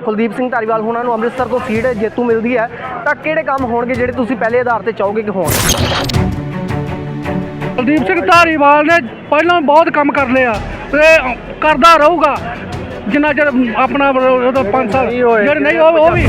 ਕੁਲਦੀਪ ਸਿੰਘ ਧਾਰੀਵਾਲ ਹੋਣਾ ਨੂੰ ਅੰਮ੍ਰਿਤਸਰ ਤੋਂ ਸੀਟ ਜੇਤੂ ਮਿਲਦੀ ਹੈ। ਤਾਂ ਕਿਹੜੇ ਕੰਮ ਹੋਣਗੇ ਜਿਹੜੇ ਤੁਸੀਂ ਪਹਿਲੇ ਆਧਾਰ ਤੇ ਚਾਹੋਗੇ ਕਿ ਹੋਣ? ਕੁਲਦੀਪ ਸਿੰਘ ਧਾਰੀਵਾਲ ਨੇ ਪਹਿਲਾਂ ਬਹੁਤ ਕੰਮ ਕਰ ਲਿਆ ਤੇ ਕਰਦਾ ਰਹੂਗਾ। ਜਿੰਨਾ ਚਿਰ ਆਪਣਾ ਉਹਦਾ 5 ਸਾਲ ਜਿਹੜੇ ਨਹੀਂ ਉਹ ਉਹ ਵੀ।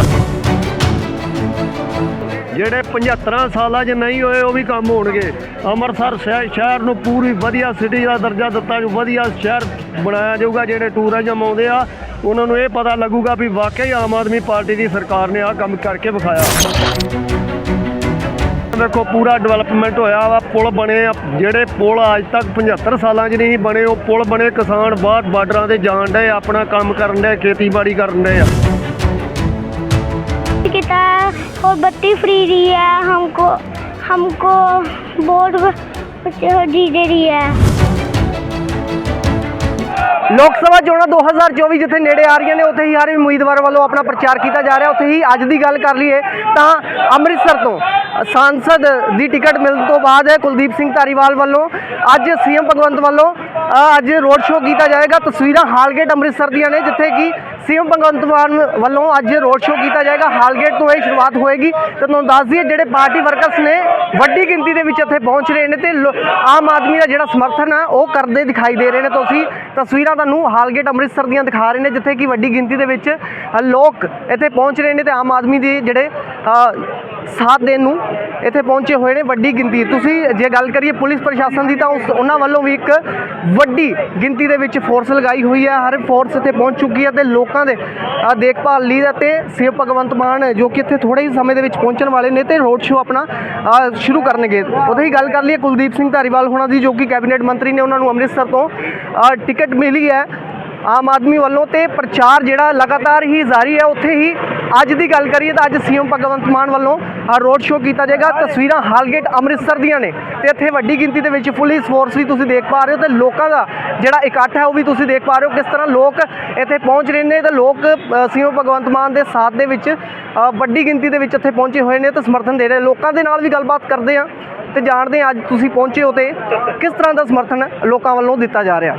ਜਿਹੜੇ 75 ਸਾਲਾਂ 'ਚ ਨਹੀਂ ਹੋਏ ਉਹ ਵੀ ਕੰਮ ਹੋਣਗੇ। ਅੰਮ੍ਰਿਤਸਰ ਸ਼ਹਿ- ਸ਼ਹਿਰ ਨੂੰ ਪੂਰੀ ਵਧੀਆ ਸਿਟੀ ਦਾ ਦਰਜਾ ਦਿੱਤਾ ਜੋ ਵਧੀਆ ਸ਼ਹਿਰ ਬਣਾਇਆ ਜਾਊਗਾ ਜਿਹੜੇ ਟੂਰਿਜ਼ਮ ਆਉਂਦੇ ਆ। ਉਹਨਾਂ ਨੂੰ ਇਹ ਪਤਾ ਲੱਗੂਗਾ ਵੀ ਵਾਕਿਆ ਆਮ ਆਦਮੀ ਪਾਰਟੀ ਦੀ ਸਰਕਾਰ ਨੇ ਆਹ ਕੰਮ ਕਰਕੇ ਵਿਖਾਇਆ। ਦੇਖੋ, ਪੂਰਾ ਡਿਵੈਲਪਮੈਂਟ ਹੋਇਆ ਵਾ, ਪੁਲ ਬਣੇ ਆ। ਜਿਹੜੇ ਪੁਲ ਅੱਜ ਤੱਕ 75 ਸਾਲਾਂ 'ਚ ਨਹੀਂ ਬਣੇ, ਉਹ ਪੁਲ ਬਣੇ ਕਿਸਾਨ ਬਾਹਰ ਬਾਰਡਰਾਂ ਤੇ ਜਾਣ ਦੇ ਆਪਣਾ ਕੰਮ ਕਰਨ ਦੇ ਖੇਤੀਬਾੜੀ ਕਰਨ ਦੇ ਆ। ਕਿਤਾ ਉਹ ਬੱਤੀ ਫਰੀ ਰਹੀ ਹੈ ਹਮਕੋ ਹਮਕੋ ਬੋਰਡ ਜੀ ਦੇ ਰਹੀ ਹੈ ਲੋਕ ਸਭਾ ਚੋਣਾਂ 2024 ਜਿੱਥੇ ਨੇੜੇ ਆ ਰਹੀਆਂ ਨੇ, ਉੱਥੇ ਹੀ ਹਰ ਉਮੀਦਵਾਰ ਵੱਲੋਂ ਆਪਣਾ ਪ੍ਰਚਾਰ ਕੀਤਾ ਜਾ ਰਿਹਾ। ਉੱਥੇ ਹੀ ਅੱਜ ਦੀ ਗੱਲ ਕਰ ਲਈਏ ਤਾਂ ਅੰਮ੍ਰਿਤਸਰ ਤੋਂ ਸਾਂਸਦ ਦੀ ਟਿਕਟ ਮਿਲਣ ਤੋਂ ਬਾਅਦ ਕੁਲਦੀਪ ਸਿੰਘ ਧਾਰੀਵਾਲ ਵੱਲੋਂ ਅੱਜ ਸੀਐਮ ਭਗਵੰਤ ਵੱਲੋਂ ਅੱਜ ਰੋਡ ਸ਼ੋਅ ਕੀਤਾ ਜਾਏਗਾ। ਤਸਵੀਰਾਂ ਹਾਲਗੇਟ ਅੰਮ੍ਰਿਤਸਰ ਦੀਆਂ ਨੇ, ਜਿੱਥੇ ਕਿ ਸੀਐਮ ਭਗਵੰਤ ਮਾਨ ਵੱਲੋਂ ਅੱਜ ਰੋਡ ਸ਼ੋਅ ਕੀਤਾ ਜਾਏਗਾ। ਹਾਲਗੇਟ ਤੋਂ ਇਹ ਸ਼ੁਰੂਆਤ ਹੋਏਗੀ। ਤੇ ਤੁਹਾਨੂੰ ਦੱਸ ਦਈਏ, ਜਿਹੜੇ ਪਾਰਟੀ ਵਰਕਰਸ ਨੇ ਵੱਡੀ ਗਿਣਤੀ ਦੇ ਵਿੱਚ ਇੱਥੇ ਪਹੁੰਚ ਰਹੇ ਨੇ ਤੇ ਲੋ- ਆਮ ਆਦਮੀ ਦਾ ਜਿਹੜਾ ਸਮਰਥਨ ਹੈ ਉਹ ਕਰਦੇ ਦਿਖਾਈ ਦੇ ਰਹੇ ਨੇ। ਤੁਸੀਂ ਤਸਵੀਰਾਂ ਤੁਹਾਨੂੰ ਹਾਲਗੇਟ ਅੰਮ੍ਰਿਤਸਰ ਦੀਆਂ ਦਿਖਾ ਰਹੇ ਨੇ, ਜਿੱਥੇ ਕਿ ਵੱਡੀ ਗਿਣਤੀ ਦੇ ਵਿੱਚ ਲੋਕ ਇੱਥੇ ਪਹੁੰਚ ਰਹੇ ਨੇ ਤੇ ਆਮ ਆਦਮੀ ਦੇ ਜਿਹੜੇ ਸਾਥ ਦੇਣ ਨੂੰ ਇੱਥੇ ਪਹੁੰਚੇ ਹੋਏ ਨੇ ਵੱਡੀ ਗਿਣਤੀ। ਤੁਸੀਂ ਜੇ ਗੱਲ ਕਰੀਏ ਪੁਲਿਸ ਪ੍ਰਸ਼ਾਸਨ ਦੀ ਤਾਂ ਉਸ ਉਹਨਾਂ ਵੱਲੋਂ ਵੀ ਇੱਕ ਵੱਡੀ ਗਿਣਤੀ ਦੇ ਵਿੱਚ ਫੋਰਸ ਲਗਾਈ ਹੋਈ ਹੈ। ਹਰ ਫੋਰਸ ਇੱਥੇ ਪਹੁੰਚ ਚੁੱਕੀ ਹੈ ਤੇ ਲੋਕ ਦੇ ਦੇਖਭਾਲ ਲਈ ਅਤੇ ਸੀਐਮ ਭਗਵੰਤ ਮਾਨ ਜੋ ਕਿ ਇੱਥੇ ਥੋੜੇ ਹੀ ਸਮੇਂ ਦੇ ਵਿੱਚ ਪਹੁੰਚਣ ਵਾਲੇ ਨੇ ਤੇ ਰੋਡ ਸ਼ੋਅ ਆਪਣਾ ਸ਼ੁਰੂ ਕਰਨਗੇ। ਉਹਦੇ ਹੀ ਗੱਲ ਕਰ ਲਈਏ, ਕੁਲਦੀਪ ਸਿੰਘ ਧਾਰੀਵਾਲ ਹੋਣਾ ਦੀ ਜੋ ਕਿ ਕੈਬਨਿਟ ਮੰਤਰੀ ਨੇ ਉਹਨਾਂ ਨੂੰ ਅੰਮ੍ਰਿਤਸਰ ਤੋਂ ਟਿਕਟ ਮਿਲੀ ਹੈ। ਆਮ ਆਦਮੀ ਵੱਲੋਂ ਤੇ ਪ੍ਰਚਾਰ ਜਿਹੜਾ ਲਗਾਤਾਰ ਹੀ ਜਾਰੀ ਹੈ, ਉੱਥੇ ਹੀ ਅੱਜ ਦੀ ਗੱਲ ਕਰੀਏ ਤਾਂ ਅੱਜ ਸੀਐਮ ਭਗਵੰਤ ਮਾਨ ਵੱਲੋਂ ਰੋਡ ਸ਼ੋਅ ਕੀਤਾ ਜਾਏਗਾ। ਤਸਵੀਰਾਂ ਹਾਲਗੇਟ ਅੰਮ੍ਰਿਤਸਰ ਦੀਆਂ ਨੇ ਤੇ ਇੱਥੇ ਵੱਡੀ ਗਿਣਤੀ ਦੇ ਵਿੱਚ ਪੁਲਿਸ ਫੋਰਸ ਵੀ ਤੁਸੀਂ ਦੇਖ ਪਾ ਰਹੇ ਹੋ ਤੇ ਲੋਕਾਂ ਦਾ ਜਿਹੜਾ ਇਕੱਠ ਹੈ ਉਹ ਵੀ ਤੁਸੀਂ ਦੇਖ ਪਾ ਰਹੇ ਹੋ ਕਿਸ ਤਰ੍ਹਾਂ ਲੋਕ ਇੱਥੇ ਪਹੁੰਚ ਰਹੇ ਨੇ ਤੇ ਲੋਕ ਅ, ਸੀਐਮ ਭਗਵੰਤ ਮਾਨ ਦੇ ਸਾਥ ਦੇ ਵਿੱਚ ਵੱਡੀ ਗਿਣਤੀ ਦੇ ਵਿੱਚ ਇੱਥੇ ਪਹੁੰਚੇ ਹੋਏ ਨੇ ਤੇ ਸਮਰਥਨ ਦੇ ਰਹੇ ਲੋਕਾਂ ਦੇ ਨਾਲ ਵੀ ਗੱਲਬਾਤ ਕਰਦੇ ਆ ਤੇ ਜਾਣਦੇ ਹਾਂ ਅੱਜ ਤੁਸੀਂ ਪਹੁੰਚੇ ਹੋ ਤੇ ਕਿਸ ਤਰ੍ਹਾਂ ਦਾ ਸਮਰਥਨ ਲੋਕਾਂ ਵੱਲੋਂ ਦਿੱਤਾ ਜਾ ਰਿਹਾ।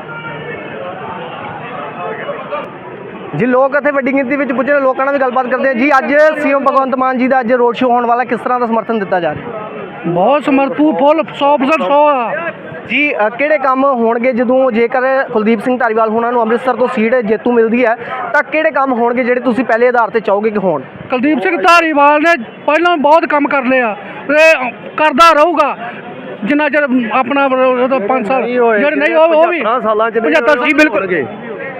ਜੀ ਲੋਕ ਇੱਥੇ ਵੱਡੀ ਗਿਣਤੀ ਵਿੱਚ ਪੁੱਜੇ ਨੇ ਲੋਕਾਂ ਨਾਲ ਵੀ ਗੱਲਬਾਤ ਕਰਦੇ ਆ ਜੀ ਅੱਜ ਸੀਐਮ ਭਗਵੰਤ ਮਾਨ ਜੀ ਦਾ ਅੱਜ ਰੋਡ ਸ਼ੋਅ ਹੋਣ ਵਾਲਾ ਕਿਸ ਤਰ੍ਹਾਂ ਦਾ ਸਮਰਥਨ ਦਿੱਤਾ ਜਾ ਰਿਹਾ? ਬਹੁਤ ਸਮਰਪੂ ਫੁੱਲ 100% 100 ਆ। ਜੀ ਅ, ਕਿਹੜੇ ਕੰਮ ਹੋਣਗੇ ਜਦੋਂ ਜੇਕਰ ਕੁਲਦੀਪ ਸਿੰਘ ਧਾਰੀਵਾਲ ਹੋਣਾ ਨੂੰ ਅੰਮ੍ਰਿਤਸਰ ਤੋਂ ਸੀਟ ਜੇਤੂ ਮਿਲਦੀ ਹੈ ਤਾਂ ਕਿਹੜੇ ਕੰਮ ਹੋਣਗੇ ਜਿਹੜੇ ਤੁਸੀਂ ਪਹਿਲੇ ਆਧਾਰ ਤੇ ਚਾਹੋਗੇ ਕਿ ਹੋਣ? ਕੁਲਦੀਪ ਸਿੰਘ ਧਾਰੀਵਾਲ ਨੇ ਪਹਿਲਾਂ ਬਹੁਤ ਕੰਮ ਕਰ ਲਿਆ ਤੇ ਕਰਦਾ ਰਹੂਗਾ। ਜਿੰਨਾ ਚਿਰ ਆਪਣਾ ਉਹਦਾ 5 ਸਾਲ ਜਿਹੜੇ ਨਹੀਂ ਉਹ ਉਹ ਵੀ 75 ਸਾਲਾਂ 'ਚ ਨਹੀਂ 75 ਹੋਏ, ਜੀ ਬਿਲਕੁਲ। ਹੋਣਗੇ।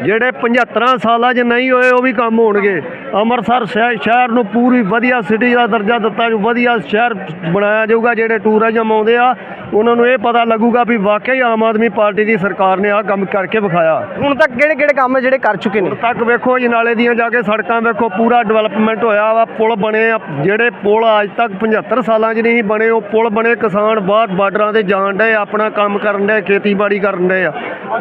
ਜਿਹੜੇ 75 ਸਾਲਾਂ 'ਚ ਨਹੀਂ ਹੋਏ, ਉਹ ਵੀ ਕੰਮ ਹੋਣਗੇ। ਅੰਮ੍ਰਿਤਸਰ ਸ਼ਹਿ- ਸ਼ਹਿਰ ਨੂੰ ਪੂਰੀ ਵਧੀਆ ਸਿਟੀ ਦਾ ਦਰਜਾ ਦਿੱਤਾ ਜੋ ਵਧੀਆ ਸ਼ਹਿਰ ਬਣਾਇਆ ਜਾਊਗਾ, ਜਿਹੜੇ ਟੂਰਿਜ਼ਮ ਆਉਂਦੇ ਆ ਉਹਨਾਂ ਨੂੰ ਇਹ ਪਤਾ ਲੱਗੂਗਾ ਵੀ ਵਾਕਈ ਆਮ ਆਦਮੀ ਪਾਰਟੀ ਦੀ ਸਰਕਾਰ ਨੇ ਆਹ ਕੰਮ ਕਰਕੇ ਵਿਖਾਇਆ। ਹੁਣ ਤੱਕ ਕਿਹੜੇ ਕਿਹੜੇ ਕੰਮ ਜਿਹੜੇ ਕਰ ਚੁੱਕੇ ਨੇ? ਹੁਣ ਤੱਕ ਵੇਖੋ ਜੀ ਨਾਲੇ ਦੀਆਂ ਜਾ ਕੇ ਸੜਕਾਂ ਵੇਖੋ ਪੂਰਾ ਡਿਵੈਲਪਮੈਂਟ ਹੋਇਆ ਵਾ ਪੁਲ ਬਣੇ ਆ ਜਿਹੜੇ ਪੁਲ ਅੱਜ ਤੱਕ 75 ਸਾਲਾਂ 'ਚ ਨਹੀਂ ਬਣੇ ਉਹ ਪੁਲ ਬਣੇ ਕਿਸਾਨ ਬਾਹਰ ਬਾਰਡਰਾਂ ਤੇ ਜਾਣ ਡਏ ਆਪਣਾ ਕੰਮ ਕਰਨ ਡਏ ਖੇਤੀਬਾੜੀ ਕਰਨ ਡਏ ਆ।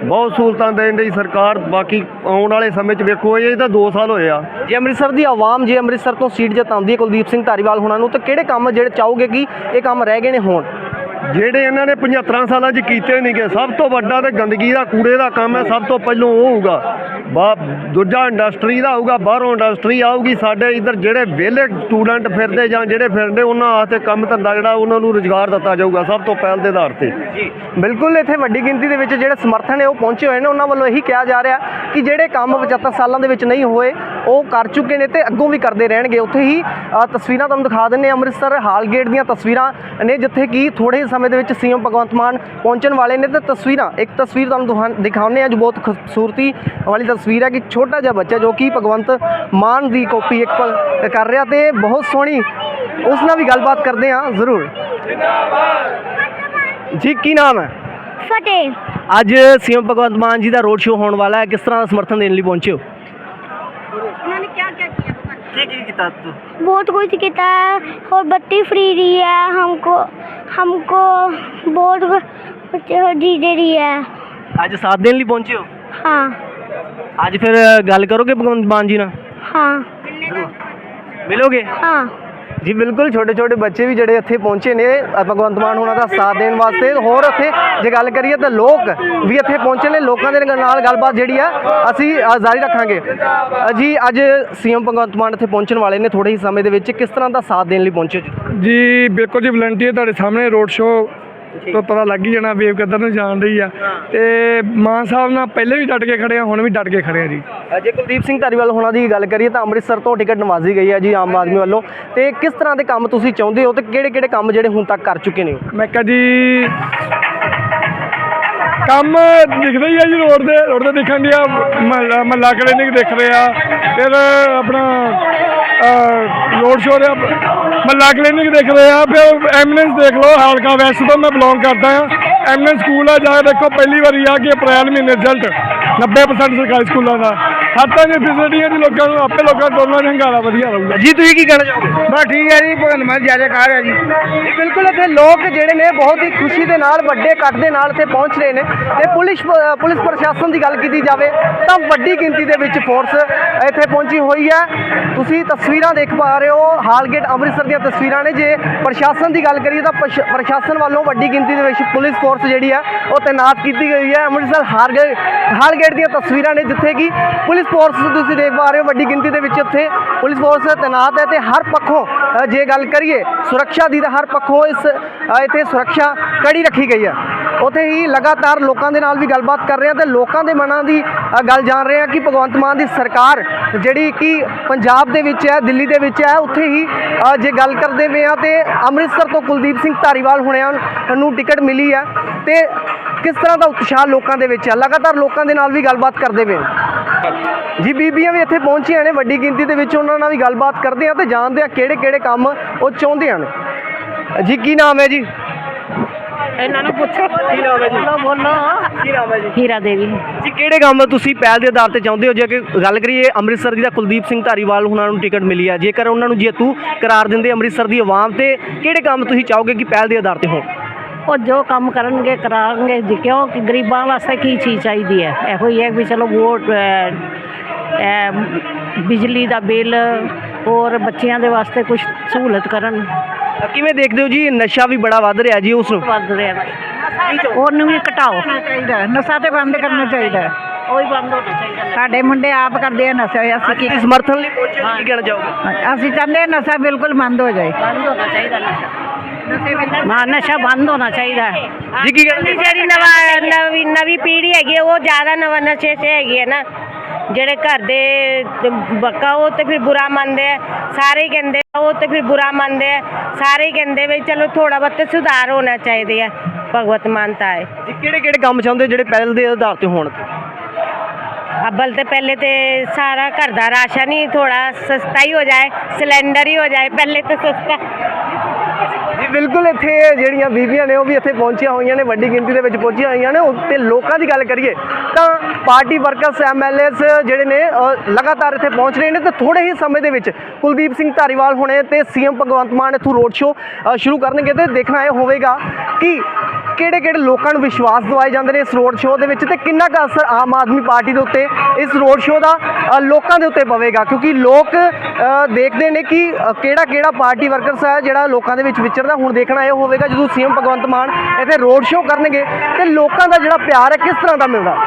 ਬਹੁਤ ਸਹੂਲਤਾਂ ਦੇਣ ਡਈ ਸਰਕਾਰ ਬਾਕੀ ਆਉਣ ਵਾਲੇ ਸਮੇਂ 'ਚ ਵੇਖੋ ਇਹ ਤਾਂ 2 ਸਾਲ ਹੋਏ ਆ। ਜੇ ਅੰਮ੍ਰਿਤਸਰ ਦੀ ਆਵਾਮ ਜੇ ਅੰਮ੍ਰਿਤਸਰ ਤੋਂ ਸੀਟ ਜਿਤਾਉਂਦੀ ਹੈ ਕੁਲਦੀਪ ਸਿੰਘ ਧਾਰੀਵਾਲ ਹੋਣਾ ਨੂੰ ਤਾਂ ਕਿਹੜੇ ਕੰਮ ਜਿਹੜੇ ਚਾਹੋਗੇ ਕਿ ਇਹ ਕੰਮ ਰਹਿ ਗਏ ਨੇ ਹੋਣ? ਜਿਹੜੇ ਇਹਨਾਂ ਨੇ 75 ਸਾਲਾਂ 'ਚ ਕੀਤੇ ਨਹੀਂਗੇ ਸਭ ਤੋਂ ਵੱਡਾ ਤੇ ਗੰਦਗੀ ਦਾ, ਕੂੜੇ ਦਾ ਕੰਮ ਹੈ, ਸਭ ਤੋਂ ਪਹਿਲਾਂ ਉਹ ਹੋਊਗਾ। ਬਾ, ਦੂਜਾ ਇੰਡਸਟਰੀ ਦਾ ਹੋਊਗਾ, ਬਾਹਰੋਂ ਇੰਡਸਟਰੀ ਆਊਗੀ, ਸਾਡੇ ਇੱਧਰ ਜਿਹੜੇ ਵਿਹਲੇ ਸਟੂਡੈਂਟ ਫਿਰਦੇ ਜਾਂ ਜਿਹੜੇ ਫਿਰਦੇ, ਉਹਨਾਂ ਵਾਸਤੇ ਕੰਮ ਧੰਦਾ ਜਿਹੜਾ, ਉਹਨਾਂ ਨੂੰ ਰੁਜ਼ਗਾਰ ਦਿੱਤਾ ਜਾਊਗਾ, ਸਭ ਤੋਂ ਪਹਿਲ ਦੇ ਆਧਾਰ ਤੇ। ਬਿਲਕੁਲ, ਇੱਥੇ ਵੱਡੀ ਗਿਣਤੀ ਦੇ ਵਿੱਚ ਜਿਹੜੇ ਸਮਰਥਨ ਹੈ ਉਹ ਪਹੁੰਚੇ ਹੋਏ ਨੇ, ਉਹਨਾਂ ਵੱਲੋਂ ਇਹੀ ਕਿਹਾ ਜਾ ਰਿਹਾ ਕਿ ਜਿਹੜੇ ਕੰਮ 75 ਸਾਲਾਂ ਦੇ ਵਿੱਚ ਨਹੀਂ ਹੋਏ, ਉਹ ਕਰ ਚੁੱਕੇ ਨੇ ਤੇ ਅੱਗੋਂ ਵੀ ਕਰਦੇ ਰਹਿਣਗੇ। ਉੱਥੇ ਹੀ ਤਸਵੀਰਾਂ ਤੁਹਾਨੂੰ ਦਿਖਾ ਦਿੰਨੇ ਅੰਮ੍ਰਿਤਸਰ ਹਾਲ ਗੇਟ ਦੀਆਂ ਤਸਵੀਰਾਂ ਨੇ, ਜਿੱਥੇ ਕਿ ਥੋੜੇ ਸਮੇਂ ਦੇ ਵਿੱਚ ਸੀਐਮ ਭਗਵੰਤ ਮਾਨ ਪਹੁੰਚਣ ਵਾਲੇ ਨੇ ਤਾਂ ਤਸਵੀਰਾਂ ਇੱਕ ਤਸਵੀਰ ਤੁਹਾਨੂੰ ਦਿਖਾਉਂਦੇ ਆ ਜੋ ਬਹੁਤ ਖੂਬਸੂਰਤੀ ਵਾਲੀ ਤਸਵੀਰ ਹੈ ਕਿ ਛੋਟਾ ਜਿਹਾ ਬੱਚਾ ਜੋ ਕਿ ਭਗਵੰਤ ਮਾਨ ਦੀ ਕਾਪੀ ਇੱਕ ਕਰ ਰਿਹਾ ਤੇ ਬਹੁਤ ਸੋਹਣੀ ਉਸ ਨਾਲ ਵੀ ਗੱਲਬਾਤ ਕਰਦੇ ਆ ਜ਼ਰੂਰ। ਜੀ ਕੀ ਨਾਮ ਹੈ? ਫਤਿਹ। ਅੱਜ ਸੀਐਮ ਭਗਵੰਤ ਮਾਨ ਜੀ ਦਾ ਰੋਡ ਸ਼ੋਅ ਹੋਣ ਵਾਲਾ ਹੈ ਕਿਸ ਤਰ੍ਹਾਂ ਦਾ ਸਮਰਥਨ ਦੇਣ ਲਈ ਪਹੁੰਚੇ ਹੋ? ਕੀ ਕੀ ਕੀਤਾ ਤੁਸੀਂ बहुत कुछ किया है और बत्ती फ्री रही है हमको हमको बहुत दी दे रही है ਅੱਜ ਸਾਥ ਦੇਣ ਲਈ ਪਹੁੰਚੇ ਹੋ हाँ ਅੱਜ ਫਿਰ ਗੱਲ ਕਰੋਗੇ ਭਗਵੰਤ ਮਾਨ ਜੀ ਨਾਲ हाँ ਮਿਲੋਗੇ हाँ ਜੀ ਬਿਲਕੁਲ, ਛੋਟੇ ਛੋਟੇ ਬੱਚੇ ਵੀ ਜਿਹੜੇ ਇੱਥੇ ਪਹੁੰਚੇ ਨੇ ਭਗਵੰਤ ਮਾਨ ਉਹਨਾਂ ਦਾ ਸਾਥ ਦੇਣ ਵਾਸਤੇ। ਹੋਰ ਇੱਥੇ ਜੇ ਗੱਲ ਕਰੀਏ ਤਾਂ ਲੋਕ ਵੀ ਇੱਥੇ ਪਹੁੰਚੇ ਨੇ, ਲੋਕਾਂ ਦੇ ਨਾਲ ਗੱਲਬਾਤ ਜਿਹੜੀ ਆ, ਅਸੀਂ ਜਾਰੀ ਰੱਖਾਂਗੇ। ਜੀ, ਅੱਜ ਸੀਐਮ ਭਗਵੰਤ ਮਾਨ ਇੱਥੇ ਪਹੁੰਚਣ ਵਾਲੇ ਨੇ ਥੋੜੇ ਹੀ ਸਮੇਂ ਦੇ ਵਿੱਚ, ਕਿਸ ਤਰ੍ਹਾਂ ਦਾ ਸਾਥ ਦੇਣ ਲਈ ਪਹੁੰਚੇ ਜੀ? ਜੀ, ਬਿਲਕੁਲ ਜੀ ਵਲੰਟੀਅਰ ਤੁਹਾਡੇ ਸਾਹਮਣੇ ਰੋਡ ਸ਼ੋਅ ਤੋਂ ਪਤਾ ਲੱਗ ਹੀ ਜਾਣਾ ਵੇਵ ਕਿੱਧਰ ਨੂੰ ਜਾਣ ਰਹੀ ਆ। ਤੇ ਮਾਨ ਸਾਹਿਬ ਨਾਲ ਪਹਿਲੇ ਵੀ ਡਟ ਕੇ ਖੜੇ ਆ ਹੁਣ ਵੀ ਡਟ ਕੇ ਖੜੇ ਆ ਜੀ। ਜੇ ਕੁਲਦੀਪ ਸਿੰਘ ਧਾਰੀਵਾਲ ਹੋਣਾ ਦੀ ਗੱਲ ਕਰੀਏ ਤਾਂ ਅੰਮ੍ਰਿਤਸਰ ਤੋਂ ਟਿਕਟ ਨਵਾਜ਼ੀ ਗਈ ਹੈ ਜੀ ਆਮ ਆਦਮੀ ਵੱਲੋਂ। ਤੇ ਕਿਸ ਤਰ੍ਹਾਂ ਦੇ ਕੰਮ ਤੁਸੀਂ ਚਾਹੁੰਦੇ ਹੋ ਤੇ ਕਿਹੜੇ ਕਿਹੜੇ ਕੰਮ ਜਿਹੜੇ ਹੁਣ ਤੱਕ ਕਰ ਚੁੱਕੇ ਨੇ? ਮੈਂ ਕਿਹਾ ਜੀ ਕੰਮ ਦਿਖਦਾ ਹੀ ਆ ਜੀ ਰੋਡ ਦੇ, ਰੋਡ ਤੇ ਦਿਖਣ ਡਿਆ ਮਹੱਲਾ ਮਹੱਲਾ ਕਲੀਨਿਕ ਦਿਖ ਰਿਹਾ ਫਿਰ ਆਪਣਾ ਰੋਡ ਸ਼ੋਅ ਰਿਹਾ ਮਹੱਲਾ ਕਲੀਨਿਕ ਦਿਖ ਰਿਹਾ ਫਿਰ ਐਮਬੂਲੈਂਸ ਦੇਖ ਲਓ, ਹਾਲਕਾ ਵੈਸਟ ਤੋਂ ਮੈਂ ਬਿਲੋਂਗ ਕਰਦਾ ਹਾਂ ਐਮਬੂਲੈਂਸ ਸਕੂਲ ਆ, ਜਾ ਦੇਖੋ, ਪਹਿਲੀ ਵਾਰੀ ਆ ਕਿ ਅਪ੍ਰੈਲ ਮਹੀਨੇ ਰਿਜ਼ਲਟ 90% ਸਰਕਾਰੀ ਸਕੂਲਾਂ ਦਾ। ਦੀ ਫੈਸਿਲਿਟੀਆਂ ਦੀ ਲੋਕਾਂ ਨੂੰ ਆਪੇ ਲੋਕਾਂ ਨੂੰ ਦੋਨਾਂ ਦਾ ਹੰਗਾਰਾ ਵਧੀਆ ਰਹੂਗਾ। ਜੀ ਤੁਸੀਂ ਕੀ ਕਹਿਣਾ ਚਾਹੋਗੇ? ਬਸ ਠੀਕ ਹੈ ਜੀ ਭਗਵੰਤ ਮਾਨ ਜ਼ਿਆਦਾ ਕਾਰ ਹੈ ਜੀ। ਬਿਲਕੁਲ ਇੱਥੇ ਲੋਕ ਜਿਹੜੇ ਨੇ ਬਹੁਤ ਹੀ ਖੁਸ਼ੀ ਦੇ ਨਾਲ ਵੱਡੇ ਇਕੱਠ ਦੇ ਨਾਲ ਇੱਥੇ ਪਹੁੰਚ ਰਹੇ ਨੇ। ਤੇ ਪੁਲਿਸ ਪੁਲਿਸ ਪ੍ਰਸ਼ਾਸਨ ਦੀ ਗੱਲ ਕੀਤੀ ਜਾਵੇ ਤਾਂ ਵੱਡੀ ਗਿਣਤੀ ਦੇ ਵਿੱਚ ਫੋਰਸ ਇੱਥੇ ਪਹੁੰਚੀ ਹੋਈ ਹੈ। ਤੁਸੀਂ ਤਸਵੀਰਾਂ ਦੇਖ ਪਾ ਰਹੇ ਹੋ ਹਾਲਗੇਟ ਅੰਮ੍ਰਿਤਸਰ ਦੀਆਂ ਤਸਵੀਰਾਂ ਨੇ। ਜੇ ਪ੍ਰਸ਼ਾਸਨ ਦੀ ਗੱਲ ਕਰੀਏ ਤਾਂ ਪ੍ਰਸ਼- ਪ੍ਰਸ਼ਾਸਨ ਵੱਲੋਂ ਵੱਡੀ ਗਿਣਤੀ ਦੇ ਵਿੱਚ ਪੁਲਿਸ ਫੋਰਸ ਜਿਹੜੀ ਹੈ ਉਹ ਤਾਇਨਾਤ ਕੀਤੀ ਗਈ ਹੈ। ਅੰਮ੍ਰਿਤਸਰ ਹਾਲਗੇਟ ਹਾਲਗੇਟ ਦੀਆਂ ਤਸਵੀਰਾਂ ਨੇ ਜਿੱਥੇ ਕਿ ਪੁਲਿਸ ਪੁਲਿਸ ਫੋਰਸ ਤੁਸੀਂ ਦੇਖ ਪਾ ਰਹੇ ਹੋ ਵੱਡੀ ਗਿਣਤੀ ਦੇ ਵਿੱਚ ਇੱਥੇ ਪੁਲਿਸ ਫੋਰਸ ਤੈਨਾਤ ਹੈ ਤੇ ਹਰ ਪੱਖੋਂ ਜੇ ਗੱਲ ਕਰੀਏ, ਸੁਰੱਖਿਆ ਦੀ ਤਾਂ ਹਰ ਪੱਖੋਂ ਇਸ ਇੱਥੇ ਸੁਰੱਖਿਆ ਕੜੀ ਰੱਖੀ ਗਈ ਹੈ। ਉੱਥੇ ਹੀ ਲਗਾਤਾਰ ਲੋਕਾਂ ਦੇ ਨਾਲ ਵੀ ਗੱਲਬਾਤ ਕਰ ਰਹੇ ਹਾਂ ਤੇ ਲੋਕਾਂ ਦੇ ਮਨਾਂ ਦੀ ਗੱਲ ਜਾਣ ਰਹੇ ਹਾਂ ਕਿ ਭਗਵੰਤ ਮਾਨ ਦੀ ਸਰਕਾਰ ਜਿਹੜੀ ਕਿ ਪੰਜਾਬ ਦੇ ਵਿੱਚ ਹੈ, ਦਿੱਲੀ ਦੇ ਵਿੱਚ ਹੈ, ਉੱਥੇ ਹੀ ਜੇ ਗੱਲ ਕਰਦੇ ਪਏ ਆ ਤੇ ਅੰਮ੍ਰਿਤਸਰ ਤੋਂ ਕੁਲਦੀਪ ਸਿੰਘ ਧਾਰੀਵਾਲ ਹੁਣਿਆਂ ਨੂੰ ਟਿਕਟ ਮਿਲੀ ਹੈ ਤੇ ਕਿਸ ਤਰ੍ਹਾਂ ਦਾ ਉਤਸ਼ਾਹ ਲੋਕਾਂ ਦੇ ਵਿੱਚ ਹੈ? ਲਗਾਤਾਰ ਲੋਕਾਂ ਦੇ ਨਾਲ ਵੀ ਗੱਲਬਾਤ ਕਰਦੇ ਪਏ ਜੀ ਬੀਬੀਆਂ ਵੀ ਇੱਥੇ ਪਹੁੰਚੀਆਂ ਨੇ ਵੱਡੀ ਗਿਣਤੀ ਦੇ ਵਿੱਚ ਉਹਨਾਂ ਨਾਲ ਵੀ ਗੱਲਬਾਤ ਕਰਦੇ ਆ ਤੇ ਜਾਣਦੇ ਆ ਕਿਹੜੇ ਕਿਹੜੇ ਕੰਮ ਉਹ ਚਾਹੁੰਦੇ ਨੇ। ਜੀ ਕੀ ਨਾਮ ਹੈ ਜੀ? ਇਹਨਾਂ ਨੂੰ ਪੁੱਛੋ। ਕੀ ਨਾਮ ਹੈ ਜੀ? ਬੋਲੋ ਕੀ ਨਾਮ ਹੈ ਜੀ? ਹੀਰਾ ਦੇਵੀ। ਜੀ ਕਿਹੜੇ ਕੰਮ ਤੁਸੀਂ ਪਹਿਲ ਦੇ ਆਧਾਰ ਤੇ ਚਾਹੁੰਦੇ ਹੋ? ਜੇ ਕਿ ਗੱਲ ਕਰੀਏ ਅੰਮ੍ਰਿਤਸਰ ਦੀ ਤਾਂ ਕੁਲਦੀਪ ਸਿੰਘ ਧਾਰੀਵਾਲ ਉਹਨਾਂ ਨੂੰ ਟਿਕਟ ਮਿਲੀ ਆ। ਜੇਕਰ ਉਹਨਾਂ ਨੂੰ ਜੇਤੂ ਕਰਾਰ ਦਿੰਦੇ ਅੰਮ੍ਰਿਤਸਰ ਦੀ ਆਵਾਮ ਤੇ ਕਿਹੜੇ ਕੰਮ ਤੁਸੀਂ ਚਾਹੋਗੇ ਕਿ ਪਹਿਲ ਦੇ ਆਧਾਰ ਤੇ ਹੋਣ? ਉਹ ਜੋ ਕੰਮ ਕਰਨਗੇ ਕਰਾਂਗੇ। ਜੀ ਕਿਉਂਕਿ ਗਰੀਬਾਂ ਵਾਸਤੇ ਕੀ ਚੀਜ਼ ਚਾਹੀਦੀ ਹੈ? ਇਹੋ ਹੀ ਹੈ ਵੀ ਚਲੋ ਵੋਟ ਬਿਜਲੀ ਦਾ ਬਿੱਲ ਹੋਰ ਬੱਚਿਆਂ ਦੇ ਵਾਸਤੇ ਕੁਝ ਸਹੂਲਤ ਕਰਨ। ਕਿਵੇਂ ਦੇਖਦੇ ਹੋ ਜੀ? ਨਸ਼ਾ ਵੀ ਬੜਾ ਵੱਧ ਰਿਹਾ ਜੀ ਉਸ ਨੂੰ। ਵੱਧ ਰਿਹਾ ਉਹਨੂੰ ਵੀ ਘਟਾਓ। ਚਾਹੀਦਾ ਨਸ਼ਾ ਤੇ ਬੰਦ ਕਰਨਾ ਚਾਹੀਦਾ ਉਹ ਹੀ ਬੰਦ ਹੋਣਾ ਚਾਹੀਦਾ ਸਾਡੇ ਮੁੰਡੇ ਆਪ ਕਰਦੇ ਆ ਨਸ਼ਾ। ਅਸੀਂ ਕੀ ਕੀ ਸਮਰਥਨ ਲਈ ਪਹੁੰਚੇ ਕੀ ਕਹਿਣਾ ਚਾਹੋਗੇ? ਅਸੀਂ ਚਾਹੁੰਦੇ ਹਾਂ ਨਸ਼ਾ ਬਿਲਕੁਲ ਬੰਦ ਹੋ ਜਾਏ। ਬੰਦ ਹੋਣਾ ਚਾਹੀਦਾ ਨਸ਼ਾ। ਹਾਂ ਨਸ਼ਾ ਬੰਦ ਹੋਣਾ ਚਾਹੀਦਾ ਹੈ। ਜੀ ਕੀ ਕਹਿਣਾ ਜਿਹੜੀ ਜਿਹੜੀ ਨਵਾਂ ਨਵੀਂ ਨਵੀਂ ਪੀੜ੍ਹੀ ਹੈਗੀ ਹੈ, ਉਹ ਜ਼ਿਆਦਾ ਨਵਾਂ ਨਸ਼ੇ 'ਚ ਹੈਗੀ ਹੈ ਨਾ। ਜਿਹੜੇ ਘਰ ਦੇ ਬੱਕਾ ਉਹ ਤੇ ਫਿਰ ਬੁਰਾ ਮੰਨਦੇ ਆ। ਸਾਰੇ ਹੀ ਕਹਿੰਦੇ ਆ, ਉਹ ਤੇ ਫਿਰ ਬੁਰਾ ਮੰਨਦੇ ਆ। ਸਾਰੇ ਹੀ ਕਹਿੰਦੇ ਵੀ ਚਲੋ ਥੋੜਾ ਬਹੁਤ ਸੁਧਾਰ ਹੋਣਾ ਚਾਹੀਦਾ ਹੈ ਭਗਵਤ ਮਾਨਤਾ ਹੈ। ਜੀ ਕਿਹੜੇ ਕਿਹੜੇ ਕੰਮ ਚਾਹੁੰਦੇ ਜਿਹੜੇ ਪਹਿਲ ਦੇ ਆਧਾਰ ਤੇ ਹੋਣ? ਅਬਲ ਤੇ ਪਹਿਲੇ ਤੇ ਸਾਰਾ ਘਰ ਦਾ ਰਾਸ਼ਨ ਹੀ ਥੋੜਾ ਸਸਤਾ ਹੀ ਹੋ ਜਾਏ ਸਿਲੰਡਰ ਹੀ ਹੋ ਜਾਏ ਪਹਿਲੇ ਤਾਂ ਸਸਤਾ। ਬਿਲਕੁਲ ਇੱਥੇ ਜਿਹੜੀਆਂ ਬੀਬੀਆਂ ਨੇ ਉਹ ਵੀ ਇੱਥੇ ਪਹੁੰਚੀਆਂ ਹੋਈਆਂ ਨੇ, ਵੱਡੀ ਗਿਣਤੀ ਦੇ ਵਿੱਚ ਪਹੁੰਚੀਆਂ ਹੋਈਆਂ ਨੇ। ਉੱਤੇ ਲੋਕਾਂ ਦੀ ਗੱਲ ਕਰੀਏ ਤਾਂ ਪਾਰਟੀ ਵਰਕਰਸ ਐਮਐਲਏਸ ਜਿਹੜੇ ਨੇ ਲਗਾਤਾਰ ਇੱਥੇ ਪਹੁੰਚ ਰਹੇ ਨੇ ਤੇ ਥੋੜੇ ਹੀ ਸਮੇਂ ਦੇ ਵਿੱਚ ਕੁਲਦੀਪ ਸਿੰਘ ਧਾਰੀਵਾਲ ਹੋਣੇ ਤੇ ਸੀਐਮ ਭਗਵੰਤ ਮਾਨ ਇੱਥੋਂ ਰੋਡ ਸ਼ੋਅ ਸ਼ੁਰੂ ਕਰਨਗੇ ਤੇ ਦੇਖਣਾ ਇਹ ਹੋਵੇਗਾ ਕਿ ਕਿਹੜੇ ਕਿਹੜੇ ਲੋਕਾਂ ਨੂੰ ਵਿਸ਼ਵਾਸ ਦਿਵਾਏ ਜਾਂਦੇ ਨੇ ਇਸ ਰੋਡ ਸ਼ੋਅ ਦੇ ਵਿੱਚ ਤੇ ਕਿੰਨਾ ਕੁ ਅਸਰ ਆਮ ਆਦਮੀ ਪਾਰਟੀ ਦੇ ਉੱਤੇ ਇਸ ਰੋਡ ਸ਼ੋਅ ਦਾ ਲੋਕਾਂ ਦੇ ਉੱਤੇ ਪਵੇਗਾ? ਕਿਉਂਕਿ ਲੋਕ ਦੇਖਦੇ ਨੇ ਕਿ ਕਿਹੜਾ ਕਿਹੜਾ ਪਾਰਟੀ ਵਰਕਰਸ ਹੈ ਜਿਹੜਾ ਲੋਕਾਂ ਦੇ ਵਿੱਚ ਵਿਚਰਦਾ, ਹੁਣ ਦੇਖਣਾ ਇਹ ਹੋਵੇਗਾ ਜਦੋਂ ਸੀਐਮ ਭਗਵੰਤ ਮਾਨ ਇੱਥੇ ਰੋਡ ਸ਼ੋਅ ਕਰਨਗੇ ਤੇ ਲੋਕਾਂ ਦਾ ਜਿਹੜਾ ਪਿਆਰ ਹੈ ਕਿਸ ਤਰ੍ਹਾਂ ਦਾ ਮਿਲਦਾ?